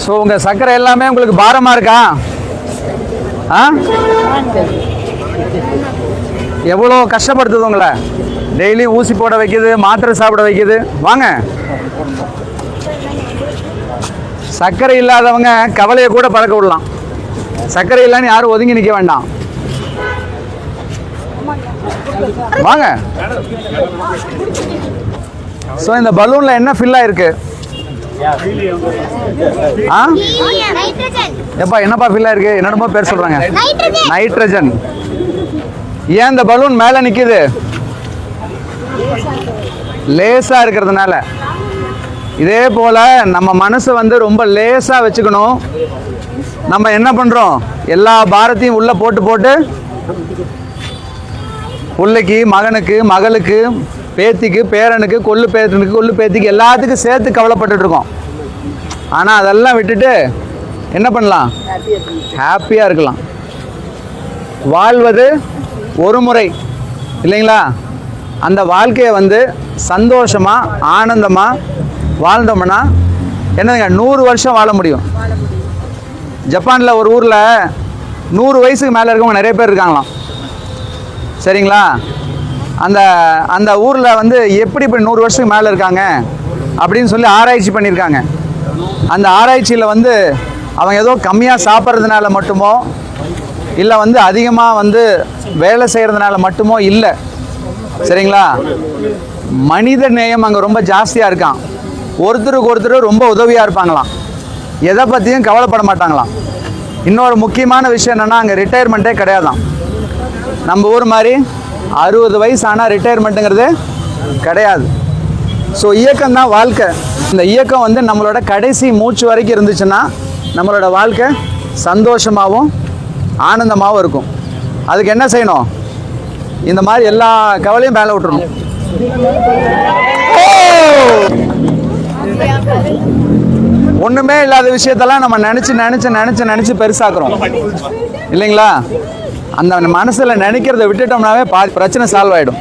So உங்கள் சர்க்கரை எல்லாமே உங்களுக்கு பாரமாக இருக்கா? ஆ? எவ்வளோ கஷ்டப்படுத்துது உங்களை? டெய்லி ஊசி போட வைக்குது மாத்திரை சாப்பிட வைக்குது. வாங்க. சர்க்கரை இல்லாதவங்க கவலையை கூட பறக்க விடலாம். சர்க்கரை இல்லைன்னு யாரும் ஒதுங்கி நிற்க வேண்டாம். வாங்க. ஸோ இந்த பலூனில் என்ன ஃபில் ஆயிருக்கு? ஆ? எப்பா என்னப்பா ஃபில் ஆயிருக்கு என்னென்னமோ பேர் சொல்கிறாங்க நைட்ரஜன் நைட்ரஜன். ஏன் இந்த பலூன் மேலே நிற்கிது லேசாக இருக்கிறதுனால. இதே போல் நம்ம மனசை வந்து ரொம்ப லேசாக வச்சுக்கணும். நம்ம என்ன பண்ணுறோம் எல்லா பாரத்தையும் உள்ளே போட்டு போட்டு பிள்ளைக்கு மகனுக்கு மகளுக்கு பேத்திக்கு பேரனுக்கு கொள்ளு பேரனுக்கு கொள்ளு பேத்திக்கு எல்லாத்துக்கும் சேர்த்து கவலைப்பட்டுட்டு இருக்கோம் ஆனால் அதெல்லாம் விட்டுட்டு என்ன பண்ணலாம்? ஹாப்பியாக இருக்கலாம். வாழ்வது ஒரு முறை இல்லைங்களா? அந்த வாழ்க்கையை வந்து சந்தோஷமாக ஆனந்தமாக வாழ்ந்தோம்னா என்னதுங்க நூறு வருஷம் வாழ முடியும். ஜப்பானில் ஒரு ஊரில் நூறு வயசுக்கு மேலே இருக்கவங்க நிறைய பேர் இருக்காங்களாம். சரிங்களா? அந்த அந்த ஊரில் வந்து எப்படி இப்படி நூறு வருஷத்துக்கு மேலே இருக்காங்க அப்படின்னு சொல்லி ஆராய்ச்சி பண்ணியிருக்காங்க. அந்த ஆராய்ச்சியில் வந்து அவங்க ஏதோ கம்மியாக சாப்பிட்றதுனால மட்டுமோ இல்லை வந்து அதிகமாக வந்து வேலை செய்கிறதுனால மட்டுமோ இல்லை. சரிங்களா? மனித நேயம் அங்கே ரொம்ப ஜாஸ்தியாக இருக்கான் ஒருத்தருக்கு ஒருத்தர் ரொம்ப உதவியாக இருப்பாங்களாம். எதை பற்றியும் கவலைப்பட மாட்டாங்களாம். இன்னொரு முக்கியமான விஷயம் என்னென்னா அங்கே ரிட்டையர்மெண்ட்டே கிடையாதான் நம்ம ஊர் மாதிரி அறுபது வயசு ஆனால் ரிட்டையர்மெண்ட்டுங்கிறது கிடையாது. ஸோ இயக்கம் தான் வாழ்க்கை. இந்த இயக்கம் வந்து நம்மளோட கடைசி மூச்சு வரைக்கும் இருந்துச்சுன்னா நம்மளோட வாழ்க்கை சந்தோஷமாகவும் ஆனந்தமாகவும் இருக்கும். அதுக்கு என்ன செய்யணும்? இந்த மாதிரி எல்லா கவலையும் மேலே விட்டுறணும். ஒன்றுமே இல்லாத விஷயத்தெல்லாம் நம்ம நினச்சி நினச்சி நினச்சி நினச்சி பெருசாக்குறோம். இல்லைங்களா? அந்த மனசில் நினைக்கிறத விட்டுட்டோம்னாவே பாதி பிரச்சனை சால்வ் ஆகிடும்